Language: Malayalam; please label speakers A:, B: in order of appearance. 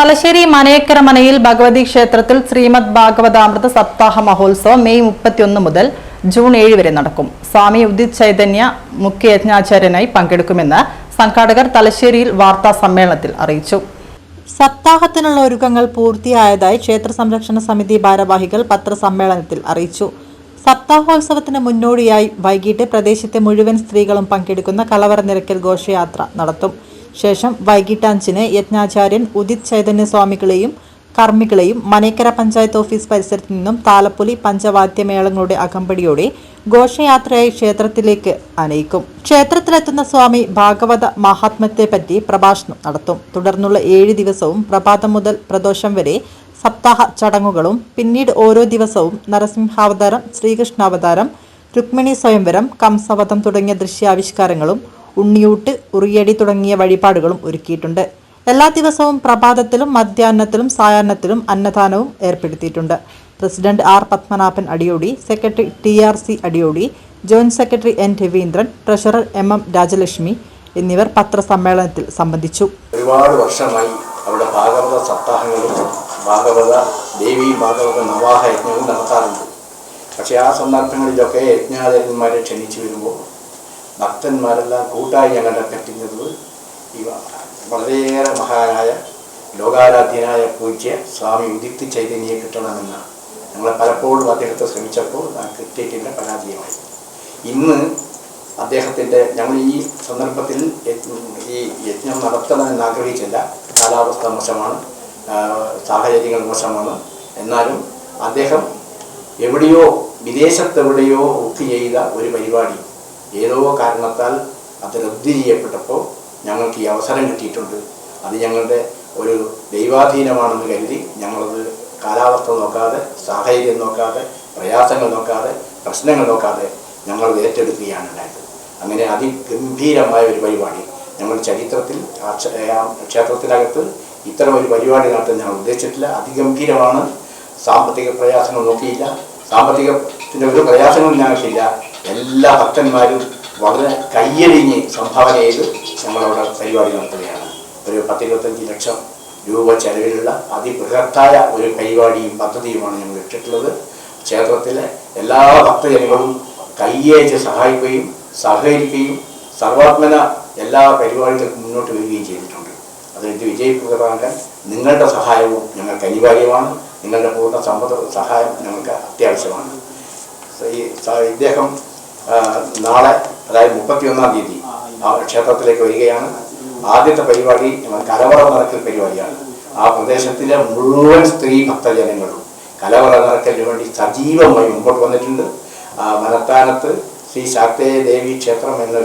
A: തലശ്ശേരി മനയക്കര മനയിൽ ഭഗവതി ക്ഷേത്രത്തിൽ ശ്രീമദ് ഭാഗവതാമൃത സപ്താഹ മഹോത്സവം മെയ് മുപ്പത്തിയൊന്ന് മുതൽ ജൂൺ ഏഴ് വരെ നടക്കും. സ്വാമി ഉദിത് ചൈതന്യ മുഖ്യ യജ്ഞാചാര്യനായി പങ്കെടുക്കുമെന്ന് സംഘാടകർ തലശ്ശേരിയിൽ വാർത്താ സമ്മേളനത്തിൽ അറിയിച്ചു. സപ്താഹത്തിനുള്ള ഒരുക്കങ്ങൾ പൂർത്തിയായതായി ക്ഷേത്ര സംരക്ഷണ സമിതി ഭാരവാഹികൾ പത്രസമ്മേളനത്തിൽ അറിയിച്ചു. സപ്താഹോത്സവത്തിന് മുന്നോടിയായി വൈകിട്ട് പ്രദേശത്തെ മുഴുവൻ സ്ത്രീകളും പങ്കെടുക്കുന്ന കലവറ നിരക്കൽ ഘോഷയാത്ര നടത്തും. ശേഷം വൈകിട്ട് അഞ്ചിന് യജ്ഞാചാര്യൻ ഉദിത് ചൈതന്യ സ്വാമികളെയും കർമ്മികളെയും മനേക്കര പഞ്ചായത്ത് ഓഫീസ് പരിസരത്ത് നിന്നും താലപ്പൊലി പഞ്ചവാദ്യമേളങ്ങളുടെ അകമ്പടിയോടെ ഘോഷയാത്രയായി ക്ഷേത്രത്തിലേക്ക് അനയിക്കും ക്ഷേത്രത്തിലെത്തുന്ന സ്വാമി ഭാഗവത മഹാത്മ്യത്തെപ്പറ്റി പ്രഭാഷണം നടത്തും. തുടർന്നുള്ള ഏഴ് ദിവസവും പ്രഭാതം മുതൽ പ്രദോഷം വരെ സപ്താഹ ചടങ്ങുകളും പിന്നീട് ഓരോ ദിവസവും നരസിംഹാവതാരം ശ്രീകൃഷ്ണാവതാരം രുക്മിണി സ്വയംവരം കംസവധം തുടങ്ങിയ ദൃശ്യാവിഷ്കാരങ്ങളും ഉണ്ണിയൂട്ട് ഉറിയടി തുടങ്ങിയ വഴിപാടുകളും ഒരുക്കിയിട്ടുണ്ട്. എല്ലാ ദിവസവും പ്രഭാതത്തിലും മധ്യാഹ്നത്തിലും സായാഹ്നത്തിലും അന്നദാനവും ഏർപ്പെടുത്തിയിട്ടുണ്ട്. President R Padmanabhan Adiyodi secretary T R C Adiyodi joint secretary N Raveendran treasurer M M Rajalakshmi എന്നിവർ പത്രസമ്മേളനത്തിൽ സംബന്ധിച്ചു.
B: ഒരുപാട് വർഷമായി അവിടെ ഭാഗവത സപ്താഹങ്ങളും ഭാഗവത ദേവി ഭാഗവത നവാഹ യജ്ഞവും നടത്താറുണ്ട്. പക്ഷേ ആ സന്ദർഭങ്ങളിലൊക്കെ യജ്ഞാചാര്യന്മാരെ ക്ഷണിച്ചു വരുമ്പോൾ ഭക്തന്മാരെല്ലാം കൂട്ടായി ഞങ്ങളുടെ പറ്റുന്നത് ഈ വളരെയേറെ മഹാനായ ലോകാരാധ്യനായ പൂജ്യ സ്വാമി ഉദിത്ത് ചൈതന്യെ കിട്ടണമെന്നാണ്. ഞങ്ങൾ പലപ്പോഴും അദ്ദേഹത്തെ ശ്രമിച്ചപ്പോൾ കിട്ടിയിട്ടില്ല പരാജയമായി. ഇന്ന് അദ്ദേഹത്തിന്റെ ഞങ്ങൾ ഈ സന്ദർഭത്തിൽ ഈ യജ്ഞം നടത്തണമെന്ന് ആഗ്രഹിച്ചില്ല കാലാവസ്ഥ മോശമാണ് സാഹചര്യങ്ങൾ മോശമാണ്. എന്നാലും അദ്ദേഹം എവിടെയോ വിദേശത്തെവിടെയോ ബുക്ക് ചെയ്ത ഒരു പരിപാടി. ഏതോ കാരണത്താൽ അത് റദ്ദ് ചെയ്യപ്പെട്ടപ്പോൾ ഞങ്ങൾക്ക് ഈ അവസരം കിട്ടിയിട്ടുണ്ട്. അത് ഞങ്ങളുടെ ഒരു ദൈവാധീനമാണെന്ന് കരുതി ഞങ്ങളത് കാലാവസ്ഥ നോക്കാതെ സാഹചര്യം നോക്കാതെ പ്രയാസങ്ങൾ നോക്കാതെ പ്രശ്നങ്ങൾ നോക്കാതെ ഞങ്ങൾ ഏറ്റെടുക്കുകയാണ് ഉണ്ടായത്. അങ്ങനെ അതിഗംഭീരമായ ഒരു പരിപാടി. ഞങ്ങൾ ചരിത്രത്തിൽ ക്ഷേത്രത്തിനകത്ത് ഇത്തരം ഒരു പരിപാടി നടത്താൻ ഞങ്ങൾ ഉദ്ദേശിച്ചിട്ടില്ല. അതിഗംഭീരമാണ്. സാമ്പത്തിക പ്രയാസങ്ങൾ നോക്കിയില്ല. സാമ്പത്തികത്തിന്റെ ഒരു പ്രയാസങ്ങളും എല്ലാ ഭക്തന്മാരും വളരെ കയ്യടിഞ്ഞ് സംഭാവന ചെയ്ത് ഞങ്ങളവിടെ പരിപാടി നടത്തുകയാണ്. ഒരു പത്തിരുപത്തഞ്ച് ലക്ഷം രൂപ ചെലവിലുള്ള അതിബൃഹത്തായ ഒരു പരിപാടിയും പദ്ധതിയുമാണ് ഞങ്ങൾ ഇട്ടിട്ടുള്ളത്. ക്ഷേത്രത്തിലെ എല്ലാ ഭക്തജനങ്ങളും കയ്യേച്ച് സഹായിക്കുകയും സഹകരിക്കുകയും സർവാത്മന എല്ലാ പരിപാടികൾക്കും മുന്നോട്ട് വരികയും ചെയ്തിട്ടുണ്ട്. അത് ഇത് വിജയപ്രദമാക്കാൻ നിങ്ങളുടെ സഹായവും ഞങ്ങൾക്ക് അനിവാര്യമാണ്. നിങ്ങളുടെ പൂർണ സമ്മത സഹായം ഞങ്ങൾക്ക് അത്യാവശ്യമാണ്. ഈ ഇദ്ദേഹം നാളെ അതായത് മുപ്പത്തിയൊന്നാം തീയതി ആ ക്ഷേത്രത്തിലേക്ക് വരികയാണ്. ആദ്യത്തെ പരിപാടി കലവറ നടക്കൽ പരിപാടിയാണ്. ആ പ്രദേശത്തിലെ മുഴുവൻ സ്ത്രീ ഭക്തജനങ്ങളും കലവറ നടക്കലിന് വേണ്ടി സജീവമായി മുമ്പോട്ട് വന്നിട്ടുണ്ട്. ആ, മനത്താനത്ത് ശ്രീ ശാക്തേയ ദേവി ക്ഷേത്രം എന്ന